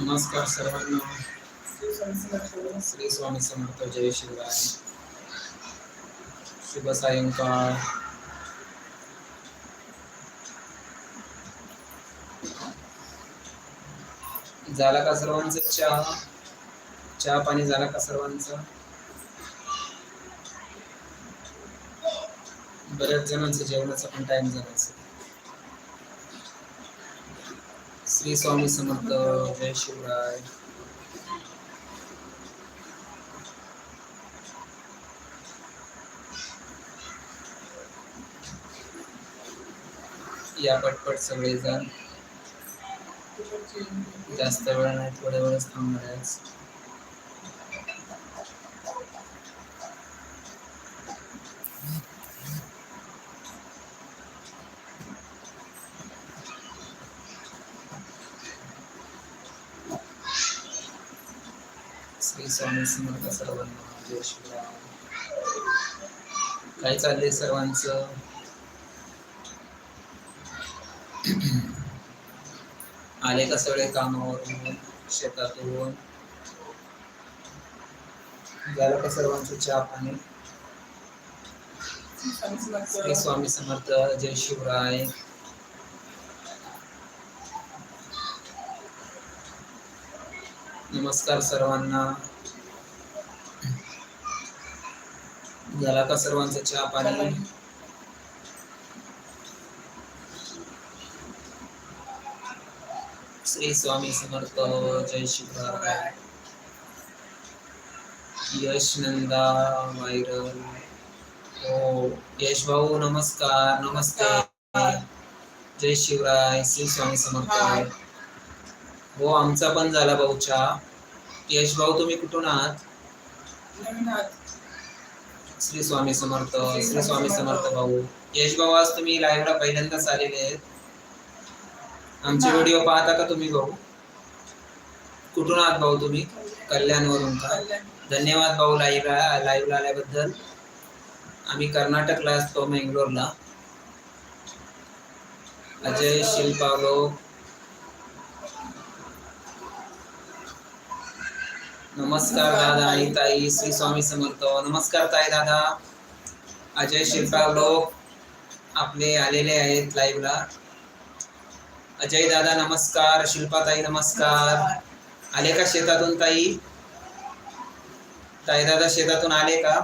नमस्कार सर्वांना. श्री स्वामी समर्थ जय शिवराय. शुभ सायंकाळ. झाला का सर्वांचा चहा? चहा पाणी झाला का सर्वांचा? बऱ्याच जणांचं जेवणाचा पण टाइम झाला असेल. श्री स्वामी समर्थ जय शिवराय. या पटपट सगळेजण. जास्त वेळ नाही थोड्या वेळच थांबणार आहे आज. सर्वांना जय शिवराय काय चाललंय सर्वांचं? आले का सगळे कामावरून शेतातून? झालं का सर्वांचं चहा पाणी? श्री स्वामी समर्थ जय शिवराय. नमस्कार सर्वांना. झाला का सर्वांचा चहा पाणी? श्री स्वामी समर्थ जय शिवराय यश नंदा व्हायरल हो यश भाऊ नमस्कार नमस्ते. जय शिवराय श्री स्वामी समर्थ. हो आमचा पण झाला भाऊ चहा. यश भाऊ तुम्ही कुठून आहात. श्री स्वामी समर्थ श्री स्वामी समर्थ भाऊ. यश भाऊ आज तुम्ही लाईव्हला पहिल्यांदाच आलेले आहेत. आमचे व्हिडिओ पाहता का तुम्ही भाऊ? कुठून आहात भाऊ तुम्ही? कल्याणवरून का? धन्यवाद भाऊ लाईव्हला लाईव्हला आल्याबद्दल. आम्ही कर्नाटकला असतो मंगलोरला. अजय शिल्पा लोक नमस्कार दादा आणि ताई श्री स्वामी समर्थ. नमस्कार ताई दादा. अजय शिल्पा लोक आपले आलेले आहेत लाईव्हला अजय दादा नमस्कार. शिल्पा ताई नमस्कार. आले का शेतातून ताई? ताई दादा शेतातून आले का?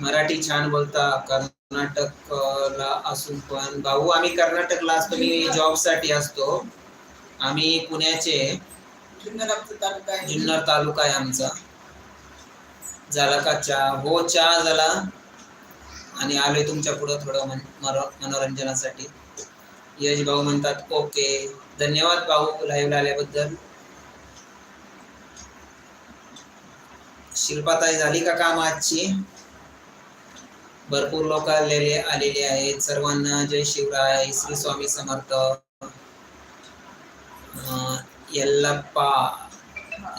मराठी छान बोलता. कर्नाटकला असून पण. भाऊ आम्ही कर्नाटकला असतो मी जॉबसाठी असतो. आम्ही पुण्याचे जुन्नर तालुका आहे. आमचा. झाला का चहा? हो चहा झाला. आणि आलोय तुमच्या पुढं थोडं मन- मनोरंजनासाठी. यश भाऊ म्हणतात ओके. धन्यवाद भाऊ लाईव्ह आल्याबद्दल. शिल्पाताई झाली का काम आजची? भरपूर लोक आलेले आलेले आहेत. सर्वांना जय शिवराय श्री स्वामी समर्थ. यल्लप्पा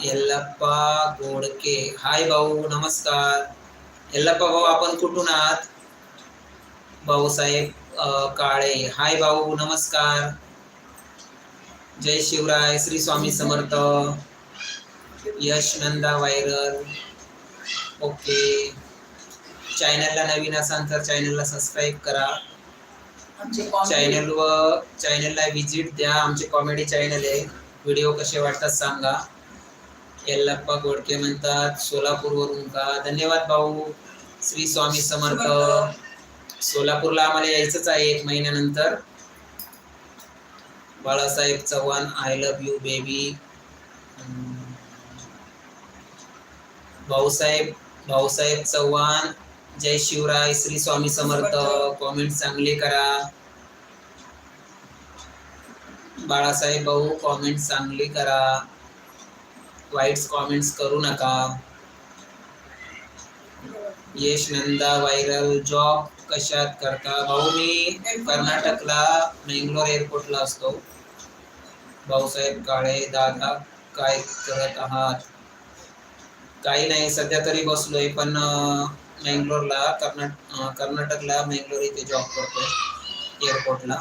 यल्लप्पा गोडके हाय भाऊ नमस्कार यल्लप्पा भाऊ आपण कुठून आहात? भाऊसाहेब काळे. हाय भाऊ नमस्कार. जय शिवराय श्री स्वामी समर्थ. Yash Nanda viral okay. चॅनलला नवीन असाल तर चॅनलला सबस्क्राईब करा. चॅनल व चॅनलला व्हिजिट द्या. आमचे कॉमेडी चॅनल आहे. व्हिडिओ कसे वाटतात सांगा. यल्लप्पा गोडके म्हणतात सोलापूरवरून का? धन्यवाद भाऊ. श्री स्वामी समर्थ. सोलापूरला आम्हाला यायचंच आहे एक महिन्यानंतर. Balasaheb Chavan I love you baby Bhausaheb Bhausaheb Chavan. Jai Shivray Shri Swami Samarth. Comment चांगले करा. बाळासाहेब भाऊ कॉमेंट चांगली करा. वाईट कॉमेंट्स करू नका. यश नंदा व्हायरल जॉब कशात करता? भाऊ मी कर्नाटकला मेंगलोर एअरपोर्टला असतो. भाऊसाहेब काळे दादा काय करत आहात? काही नाही सध्या तरी बसलोय पण अं, मेंगलोरला कर्नाट कर्नाटकला मेंगलोर इथे जॉब करतोय एअरपोर्टला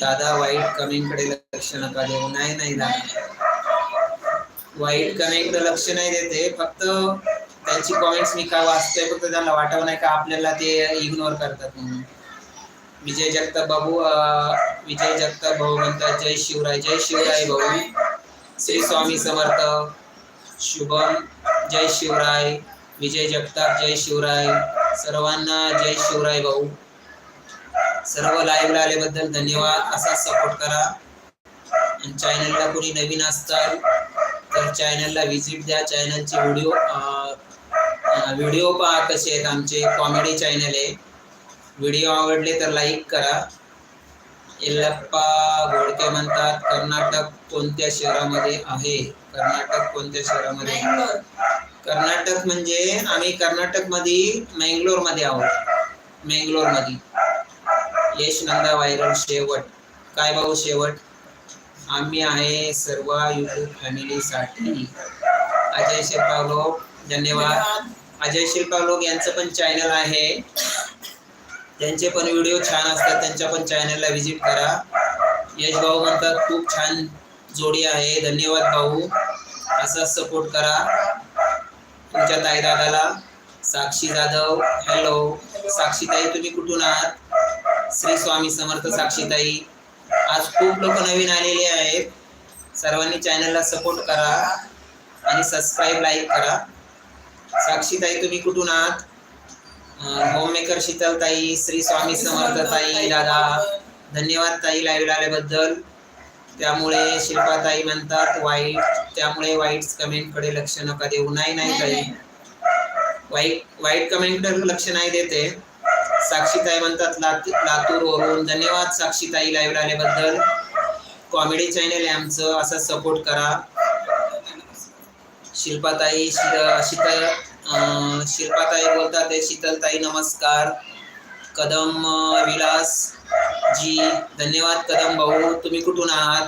दादा वाईट कमेंटकडे लक्ष नका देऊ. नाही नाही दादा. वाईट कमेंटकडे लक्ष नाही देते. फक्त त्यांची कॉमेंट्स मी काय वाचतोय फक्त त्यांना वाटावं नाही का आपल्याला ते इग्नोर करतात म्हणून. विजय जगताप बाबू विजय जगताप भाऊ म्हणतात जय शिवराय जय शिवराय भाऊ. श्री स्वामी समर्थ शुभम जय शिवराय. विजय जगताप जय शिवराय. सर्वांना जय शिवराय भाऊ. सर्व लाईव्हला आल्याबद्दल धन्यवाद. असा सपोर्ट करा. आणि चॅनलला कोणी नवीन असताल तर चॅनलला व्हिजिट द्या. चॅनलचे व्हिडिओ व्हिडिओ पहा कसे आहेत आमचे. कॉमेडी चॅनल आहे. व्हिडिओ आवडले तर लाईक करा. येल्लप्पा घोडके म्हणतात कर्नाटक कोणत्या शहरामध्ये आहे? कर्नाटक कोणत्या शहरामध्ये कर्नाटक म्हणजे आम्ही कर्नाटकमध्ये मँगलोरमध्ये आहोत. मँगलोरमध्ये यश नंदा व्हायरल शेवट. काय भाऊ शेवट? आम्ही आहे सर्व युट्यूब फॅमिलीसाठी अजय शिरपावलोक धन्यवाद. अजय शिरपावलोक यांचं पण चॅनल आहे. त्यांचे पण व्हिडिओ छान असतात. त्यांच्या पण चॅनलला व्हिजिट करा. यश भाऊ म्हणतात खूप छान जोडी आहे. धन्यवाद भाऊ. असा सपोर्ट करा. तुमच्या ताई दादाला साक्षी जाधव. हॅलो साक्षीताई तुम्ही कुठून आहात? श्री स्वामी समर्थ साक्षीताई. आज खूप लोक नवीन आलेले आहेत. सर्वांनी चॅनलला सपोर्ट करा आणि सबस्क्राईब लाईक करा. साक्षीताई तुम्ही कुठून आहात? होममेकर शीतलताई श्री स्वामी समर्थ ताई दादा. धन्यवाद ताई लाईव्ह आल्याबद्दल. त्यामुळे शिल्पाताई म्हणतात वाईट त्यामुळे वाईट कमेंटकडे लक्ष नका देऊ. नाही नाही ताई. वाईट वाईट कमेंटकडे लक्ष नाही देते. साक्षीताई म्हणतात लात लातूर धन्यवाद साक्षीताई लाईव्ह आल्याबद्दल कॉमेडी चॅनल आहे आमचं असं सपोर्ट करा. शिल्पाताई शीतल शिल्पाताई बोलतात ते शीतलताई नमस्कार. कदम विलास जी धन्यवाद कदम भाऊ. तुम्ही कुठून आहात?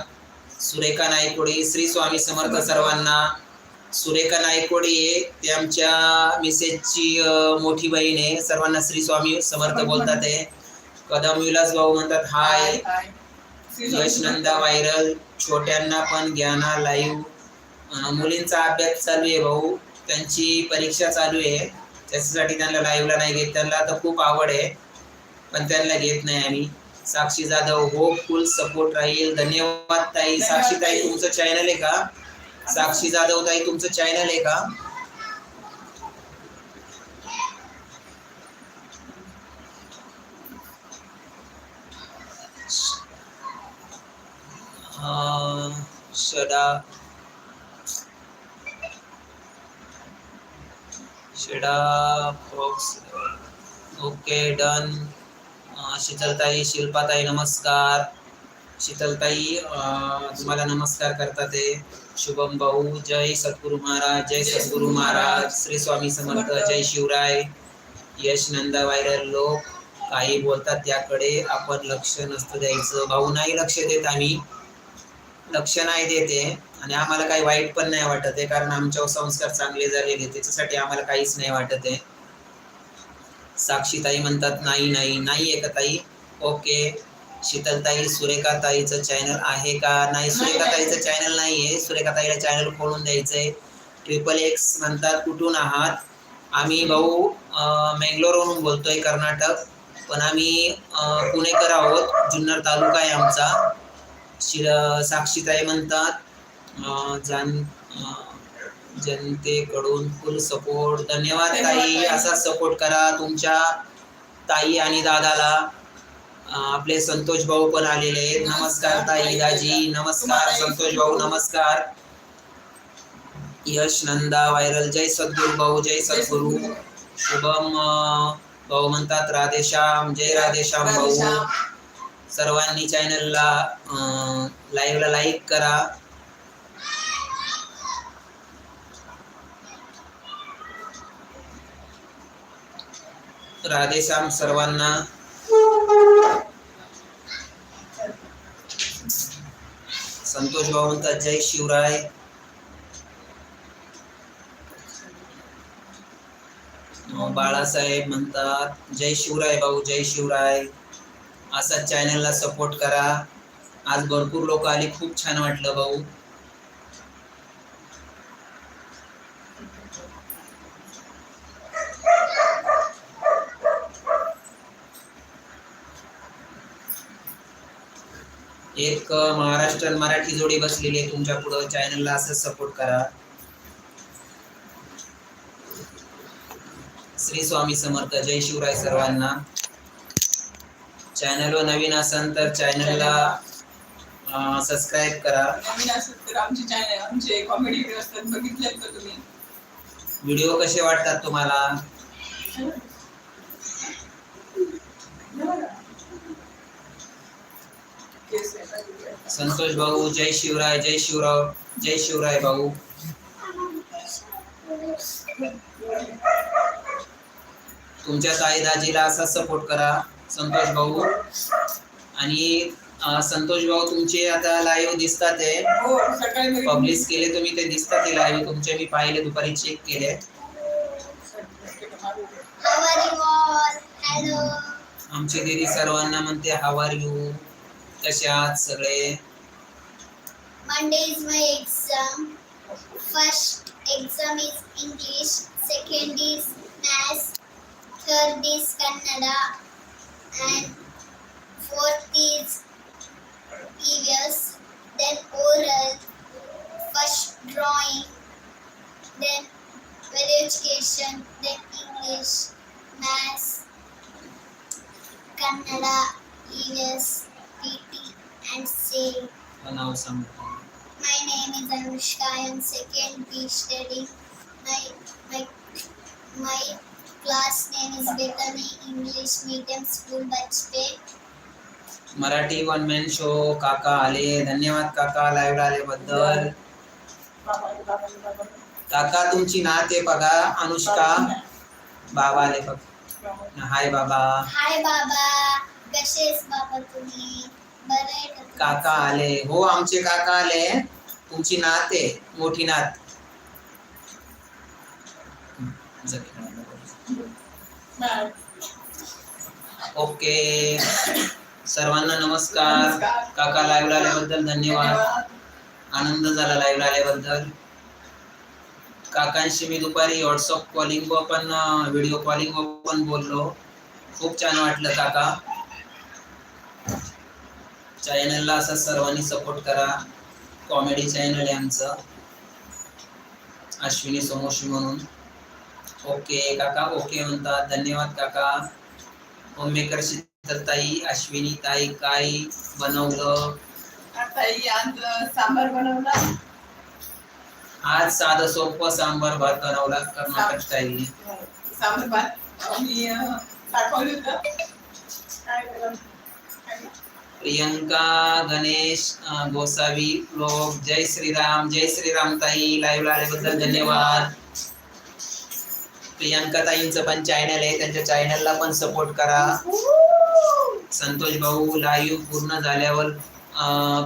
सुरेखा नायकोडी श्री स्वामी समर्थ सर्वांना. सुरेखा नायकोडी आहे ते आमच्या मिसेसची मोठी बहीण आहे. सर्वांना श्री स्वामी समर्थ बोलतात आहे कदम विलास भाऊ म्हणतात हाय. यशनंदा व्हायरल छोट्यांना पण घ्या ना लाईव्ह मुलींचा अभ्यास चालू आहे भाऊ. त्यांची परीक्षा चालू आहे. त्याच्यासाठी त्यांना लाईव्हला नाही घेत. त्यांना आता खूप आवड आहे. पण त्यांना घेत नाही आम्ही. साक्षी जाधव हो फुल सपोर्ट राहील. धन्यवाद ताई. साक्षी ताई तुमचं चॅनल आहे का? साक्षी जाधव ताई तुमचं चॅनल आहे का? शडा शडा शेडा फॉक्स ओके डन शीतलताई शिल्पाताई नमस्कार. शीतलताई तुम्हाला नमस्कार करतात शुभम भाऊ जय सद्गुरु महाराज जय सद्गुरु महाराज. श्री स्वामी समर्थ जय शिवराय. यश नंदा व्हायरल लोक काही बोलतात त्याकडे. आपण लक्ष नसतं द्यायचं. भाऊ नाही लक्ष देत आम्ही. लक्ष नाही देते. आणि आम्हाला काही वाईट पण नाही वाटत आहे. कारण आमच्यावर संस्कार चांगले झालेले त्याच्यासाठी आम्हाला काहीच नाही वाटत आहे. साक्षीताई म्हणतात नाही नाही नाही आहे का ताई? ओके. शीतलताई सुरेखाताईचं चॅनल आहे का नाही? सुरेखाताईचं चॅनल नाही आहे सुरेखाताईला चॅनल खोलून द्यायचंय. ट्रिपल एक्स म्हणतात कुठून आहात? आम्ही भाऊ अं, बोलतोय कर्नाटक. पण आम्ही पुणेकर आहोत. जुन्नर तालुका आहे आमचा. शिर साक्षीताई म्हणतात जान जनतेकडून फुल सपोर्ट धन्यवाद ताई. असा सपोर्ट करा तुमच्या ताई आणि दादाला. आपले संतोष भाऊ पण आलेले आहेत. नमस्कार ताई दाजी. नमस्कार संतोष भाऊ नमस्कार. यश नंदा व्हायरल जय सद्गुरु भाऊ जय सद्गुरु. शुभम भाऊ म्हणतात राधेश्याम. जय राधेश्याम भाऊ. सर्वांनी चॅनलला लाईव्हला लाईक करा. राधेश्याम सर्वांना संतोष भाऊ म्हणतात जय शिवराय. बाळासाहेब म्हणतात जय शिवराय भाऊ जय शिवराय. असा चॅनलला सपोर्ट करा. आज भरपूर लोक आली खूप छान वाटलं भाऊ. एक महाराष्ट्र मराठी जोडी बसलेली आहे तुमच्या पुढं. चॅनलला असंच सपोर्ट करा. श्री स्वामी समर्थ जय शिवराय सर्वांना. चॅनलवर नवीन असाल तर चॅनलला सबस्क्राईब करा. नवीन असेल तर आमचे चॅनल आमचे कॉमेडी व्हिडिओ असतात. बघितले का तुम्ही? व्हिडिओ कसे वाटतात तुम्हाला. संतोष भाऊ जय शिवराय जय शिवराव जय शिवराय भाऊ. तुमच्या ताई दाजीला असा सपोर्ट करा संतोष भाऊ. आणि संतोष भाऊ तुमचे आता लाईव्ह दिसतात आहे पब्लिश केले तुम्ही ते दिसतात ते लाईव्ह तुमचे मी पाहिले दुपारी चेक केले. आमची दिदी सर्वांना म्हणते हाव आर यू कसे आहात सगळे Monday is my exam. First exam is English. Second is Maths. Third is Kannada. And fourth is EVS. Then oral. First drawing. Then value education. Then English. Maths. Kannada. EVS. PT. And SAIL. नाव सांगतो My name is Anushka. I am second B studying. My my my class name is Bethany English Medium School Bachpet. Marathi one man show काका आले धन्यवाद काका live आल्याबद्दल बाबा बाबा बाबा काका तुमची नात आहे बघा अनुष्का बाबा आले बघ हाय बाबा Hi बाबा कसेस बाबा तुम्ही बरं आहे का तुम्ही? काका आले. हो आमचे काका आले. तुमची नात आहे मोठी नात. ओके. सर्वांना नमस्कार. काका लाईव्ह आल्याबद्दल धन्यवाद. आनंद झाला लाईव्ह आल्याबद्दल. काकांशी मी दुपारी व्हॉट्सअप कॉलिंग वर पण व्हिडिओ कॉलिंग वर पण बोललो. खूप छान वाटलं काका. चॅनलला असं सर्वांनी सपोर्ट करा. कॉमेडी चॅनल आहे आमचं. अश्विनी समोशी म्हणून. ओके काका ओके म्हणतात. धन्यवाद काका. होममेकर ताई अश्विनी ताई काय बनवलं? आज सांबार बनवला. आज साधं सोपं सांबार भात बनवला कर्नाटक स्टाईल सांबार भात. अं, दाखवलं होतं? प्रियंका गणेश गोसावी लोक जय श्रीराम जय श्रीराम ताई लाईव्ह आल्याबद्दल धन्यवाद. प्रियंका ताईंचं पण चॅनल आहे त्यांच्या चॅनलला पण सपोर्ट करा. संतोष भाऊ लाईव्ह पूर्ण झाल्यावर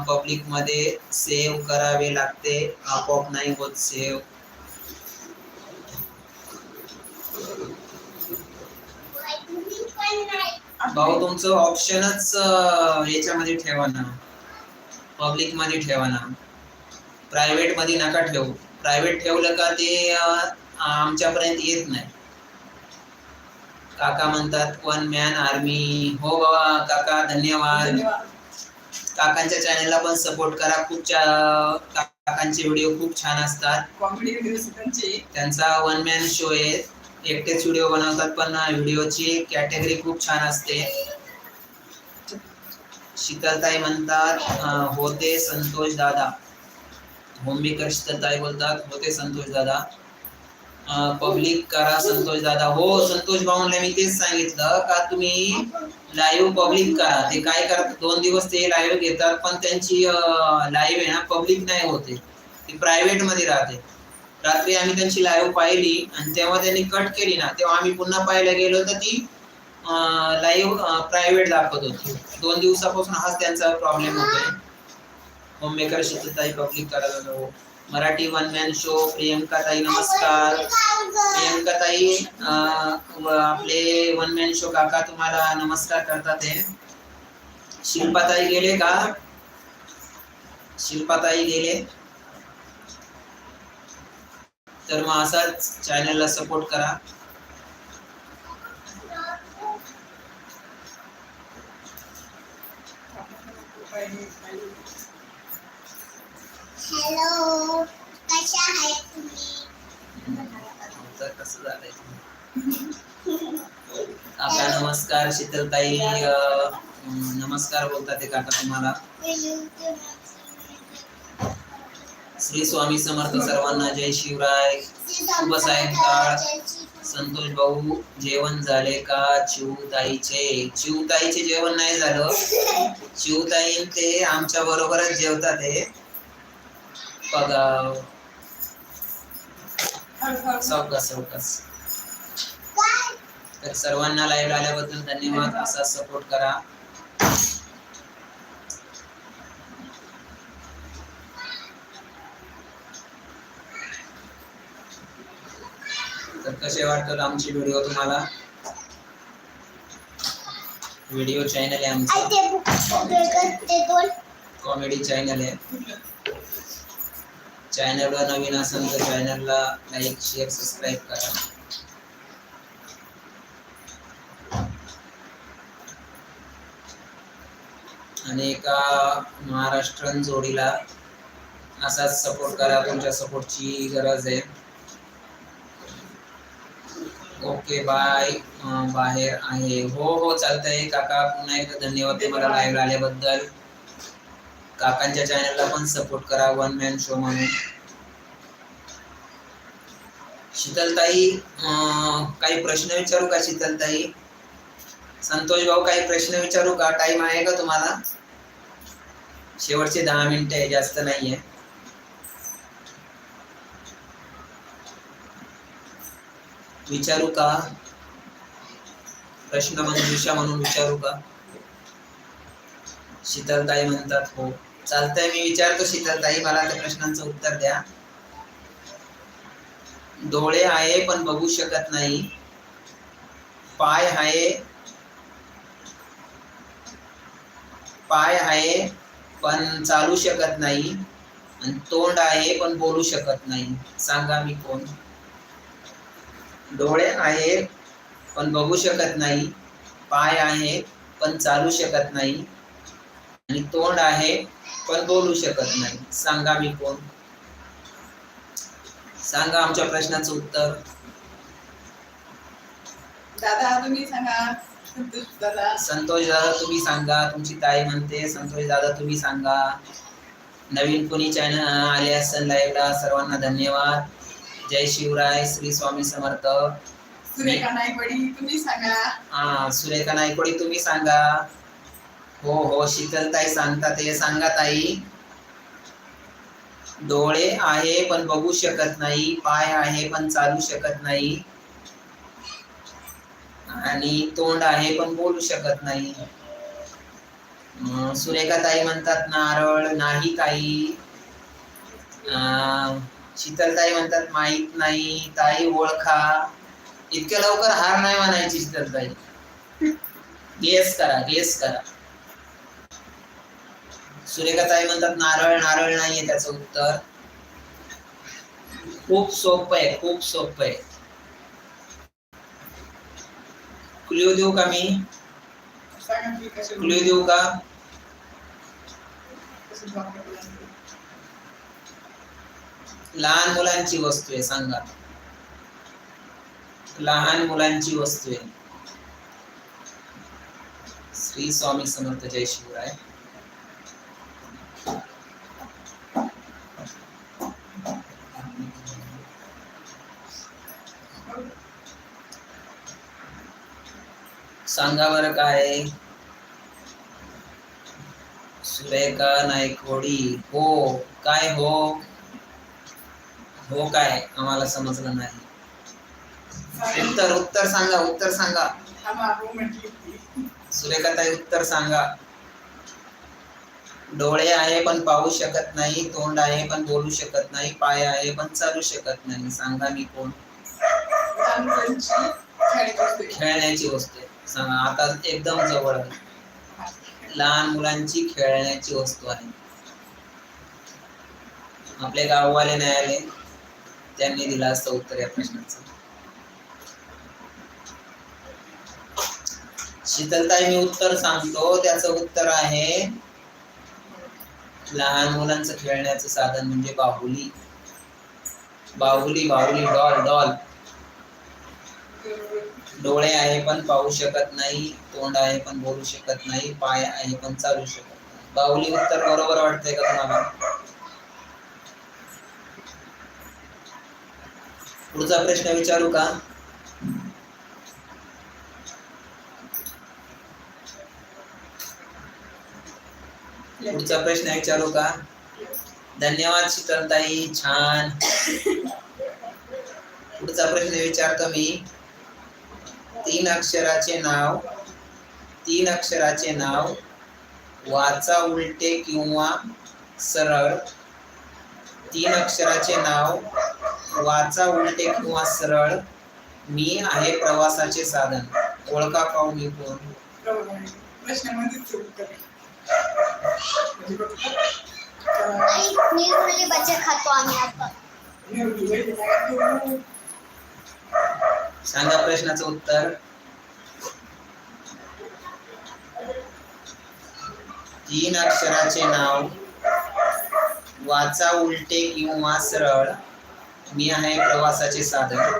पब्लिकमध्ये सेव्ह करावे लागते. आपोआप नाही होत सेव्ह भाऊ तुमचं ऑप्शनच याच्यामध्ये ठेवा ना. पब्लिकमध्ये ठेवा ना. प्रायव्हेटमध्ये नका ठेवू. प्रायव्हेट ठेवलं का ते आमच्यापर्यंत येत नाही. काका म्हणतात वन मॅन आर्मी हो बाबा काका धन्यवाद. काकांच्या चॅनलला पण सपोर्ट करा. खूप काकांचे व्हिडिओ खूप छान असतात. कॉमेडी व्हिडिओ त्यांचे. त्यांचा वन मॅन शो आहे. एकटेच व्हिडिओ बनवतात पण व्हिडिओची कॅटेगरी खूप छान असते. शीतलताई म्हणतात होते संतोष दादा. होममेकर शीतलताई बोलतात होते संतोष दादा. पब्लिक करा संतोष दादा. हो संतोष भाऊला मी तेच सांगितलं का तुम्ही लाईव्ह पब्लिक करा. ते काय करतात दोन दिवस ते लाईव्ह घेतात पण त्यांची लाईव्ह आहे ना पब्लिक नाही होते ती प्रायव्हेटमध्ये राहते. रात्री आम्ही त्यांची लाईव्ह पाहिली आणि तेव्हा त्यांनी कट केली ना तेव्हा आम्ही पुन्हा पाहायला गेलो तर ती लाईव्ह प्रायव्हेट दाखवत होती. दोन दिवसापासून हाच त्यांचा प्रॉब्लेम होतोय. होममेकर शिक्षताई पब्लिक करायला Marathi one man show Priyanka ताई नमस्कार. प्रियंका ताई आपले वन मॅन शो काका तुम्हाला नमस्कार करतात शिल्पाताई गेले का? शिल्पाताई गेले. तर मग असाच चॅनलला सपोर्ट करा. हॅलो कशा आहेत तुम्ही? कसं झालंय? काका नमस्कार शीतलताई नमस्कार बोलतात ते काका तुम्हाला. श्री स्वामी समर्थ सर्वांना जय शिवराय. शुभ सायंकाळ. संतोष भाऊ जेवण झाले का? चिवताईचे चिवताईचे जेवण नाही झालं. चिवताई ते आमच्या बरोबरच जेवतात हे. बघा सावकाश सावकाश. तर सर्वांना लाईव्ह आल्याबद्दल धन्यवाद. असा सपोर्ट करा. कसे वाटतात आमची व्हिडिओ तुम्हाला व्हिडिओ चॅनल आहे आमचं. कॉमेडी चॅनल आहे. चॅनलवर नवीन असेल तर चॅनलला लाईक शेअर सबस्क्राईब करा. आणि एका महाराष्ट्रीयन जोडीला असाच सपोर्ट करा. तुमच्या सपोर्टची गरज आहे. Okay bye. बाहेर आहे. हो हो चालतंय. काका पुन्हा एकदा धन्यवाद तुम्हाला लाईव्ह आल्याबद्दल. काकांच्या चॅनलला पण सपोर्ट करा वन मॅन शो म्हणून. शीतलताई काही प्रश्न विचारू का शीतलताई? संतोष भाऊ काही प्रश्न विचारू का? टाइम आहे का तुम्हाला? शेवटचे दहा मिनिटं आहे जास्त नाहीये. विचारू का? प्रश्न मंजुषा म्हणून विचारू का? शीतलताई म्हणतात हो. चालतंय मी विचारतो शीतलताई मला त्या प्रश्नांचं उत्तर द्या. डोळे आहे पण बघू शकत नाही. पाय आहे पाय आहे पण चालू शकत नाही. आणि तोंड आहे पण बोलू शकत नाही. सांगा मी कोण? डोळे आहेत पण बघू शकत नाही. पाय आहे पण चालू शकत नाही. आणि तोंड आहे पण बोलू शकत नाही. सांगा मी कोण? सांगा आमच्या प्रश्नाचं उत्तर. दादा तुम्ही सांगा. संतोष दादा. संतोष दादा तुम्ही सांगा. तुमची ताई म्हणते संतोष दादा तुम्ही सांगा. नवीन कोणी चॅनल आले असेल लाईव्हला सर्वांना धन्यवाद. जय शिवराय श्री स्वामी समर्थ. सुरेखा नायकवडी तुम्ही सांगा. हा सुरेखा नायकोडी तुम्ही सांगा. हो हो शीतलताई सांगतात ते सांगा ताई. डोळे आहे पण बघू शकत नाही. पाय आहे पण चालू शकत नाही. आणि तोंड आहे पण बोलू शकत नाही. सुरेखा ताई म्हणतात नारळ नाही अं, शीतलताई म्हणतात माहीत नाही ताई ओळखा. इतक्या लवकर हार नाही म्हणायची शीतलताई गेस करा गेस करा. सुरेखाताई म्हणतात नारळ नारळ नाहीये त्याचं उत्तर. खूप सोपं आहे खूप सोपं आहे. क्ल्यू देऊ का मी? सांगा क्ल्यू देऊ का? लहान मुलांची वस्तू आहे सांगा. लहान मुलांची वस्तू आहे. श्री स्वामी समर्थ जय शिवराय. सांगा बरं काय? सुरेखा नायकोडी हो काय हो? हो काय आम्हाला समजलं नाही. उत्तर उत्तर सांगा उत्तर सांगा. सुरेखाताई उत्तर सांगा. डोळे आहे पण पाहू शकत नाही तोंड आहे पण बोलू शकत नाही पाय आहे पण चालू शकत नाही. सांगा मी कोण? खेळण्याची वस्तू आहे. सांगा आता एकदम जवळ आहे. लहान मुलांची खेळण्याची वस्तू आहे. आपले गाववाले नाही आले. त्यांनी दिला असतं उत्तर या प्रश्नाचं. शीतलताई मी उत्तर सांगतो. त्याचं उत्तर आहे लहान मुलांचं खेळण्याचं साधन म्हणजे बाहुली. बाहुली बाहुली डॉल डॉल. डोळे आहे पण पाहू शकत नाही तोंड आहे पण बोलू शकत नाही पाय आहे पण चालू शकत नाही. बाहुली उत्तर बरोबर वाटतंय का तुम्हाला? पुढचा प्रश्न विचारू का? पुढचा प्रश्न विचारू का? धन्यवाद शीतलताई छान. पुढचा प्रश्न विचारतो मी? तीन अक्षराचे नाव तीन अक्षराचे नाव वाचा उलटे किंवा सरळ. तीन अक्षराचे नाव वाचा उलटे किंवा सरळ मी आहे प्रवासाचे साधन. ओळखा पाहू मी कोण? खातो आम्ही सांगा प्रश्नाचं उत्तर. तीन अक्षराचे नाव वाचा उलटे किंवा सरळ. मी आहे प्रवासाचे साधन.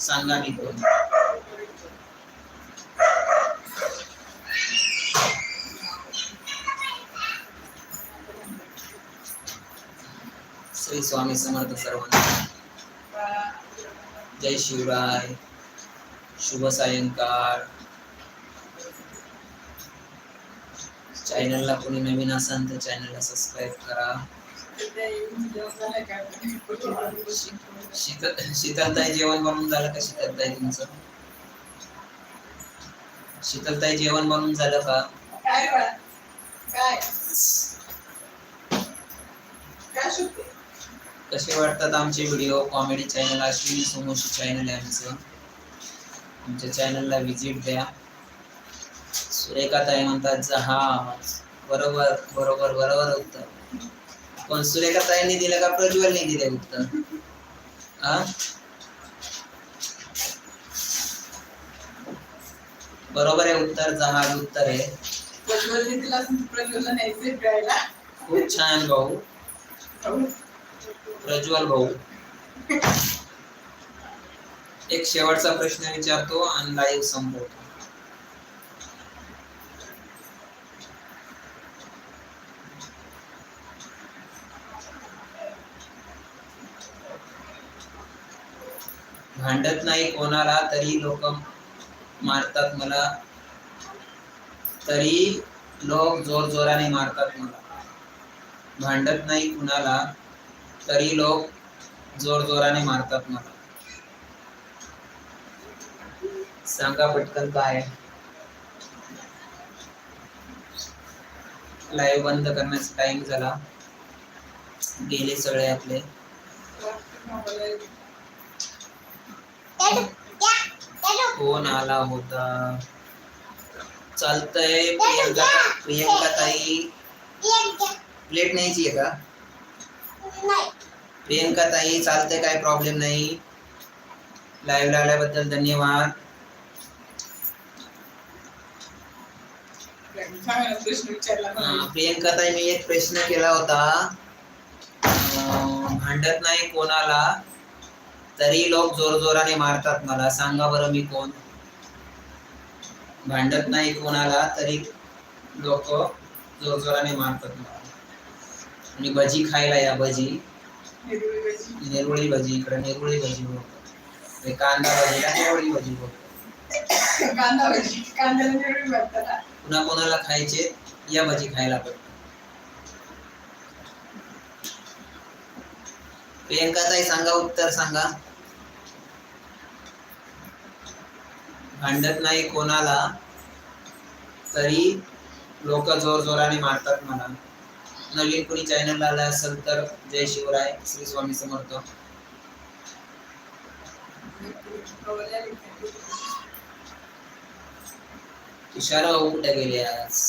सांगा मी कोण? श्री स्वामी समर्थ सर्वांना. जय शिवराय. शुभ सायंकाळ. चॅनलला कोणी नवीन असाल तर चॅनलला सबस्क्राईब करा. शीतलताई जेवण बनवून झालं का शीतलताई तुमचं? शीतलताई जेवण बनवून झालं का? काय? काय? कसे वाटतात आमचे व्हिडिओ कॉमेडी चॅनल अश्विनी सोमोशी चॅनल आहे आमचं. आमच्या चॅनलला व्हिजिट द्या. सुरेखा ताई म्हणतात जहाज बरोबर बरोबर बरोबर उत्तर. पण सुरेखा ताईंनी दिलं का प्रज्वलने दिले उत्तर? हा बरोबर आहे उत्तर जहाज उत्तर आहे. खूप छान भाऊ. प्रज्वल भाऊ. एक शेवटचा प्रश्न विचारतो आणि लाईव्ह संपवतो भांडत नाही कोणाला तरी लोक मारतात मला. तरी लोक जोर जोराने मारतात मला. भांडत नाही कुणाला तरी लोक जोर जोराने मारतात मला. सांगा पटकन काय लाईव्ह बंद करण्याचा टाइम झाला. गेले सगळे आपले. फोन आला होता? चालतंय प्रियंका प्रियंका ताई प्लेट न्यायची आहे का? प्रियंका ताई चालतंय काय प्रॉब्लेम नाही. लाईव्ह आल्याबद्दल धन्यवाद. प्रियंका ताई मी एक प्रश्न केला होता. भांडत नाही कोणाला? तरी लोक जोर जोराने मारतात मला. सांगा बरं मी कोण? भांडत नाही कोणाला तरी लोक जोर जोराने मारतात मला. आणि भजी खायला या भजी. निरुळी भाजी. इकडे नेरुळी भजी बोलतात. हे कांदा भजीला नेरुळी भजी म्हणतात पुन्हा कोणाला खायचे? या भजी खायला पण. प्रियंका ताई सांगा उत्तर सांगा. भांडत नाही कोणाला तरी लोक जोर जोराने मारतात मला. नवीन कोणी चॅनल आला असेल तर जय शिवराय श्री स्वामी समर्थ. तुषार भाऊ कुठे गेले आज?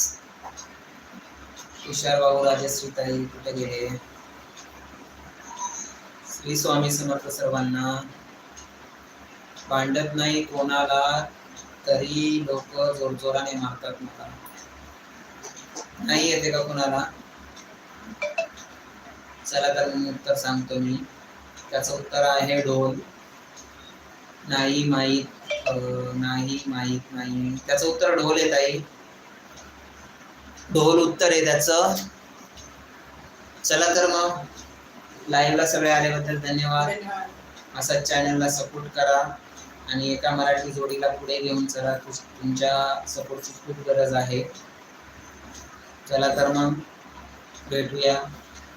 तुषार भाऊ राजश्री ताई कुठे गेले? श्री स्वामी समर्थ सर्वांना. भांडत नाही कोणाला तरी लोक जोरजोराने मारतात मला. नाही येते का कोणाला? चला तर मग उत्तर सांगतो मी. त्याचं उत्तर आहे ढोल. नाही माहीत नाही माहीत नाही. त्याचं उत्तर ढोल येत आहे ढोल उत्तर आहे त्याचं. चला तर मग. लाईव्हला सगळे आल्याबद्दल धन्यवाद. असाच चॅनलला सपोर्ट करा आणि एका मराठी जोडीला पुढे घेऊन चला. तुमच्या सपोर्टची खूप गरज आहे. चला तर मग भेटूया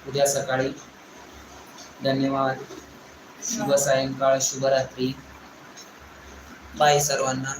उद्या सकाळी. धन्यवाद. शुभ सायंकाळ शुभरात्री. बाय सर्वांना.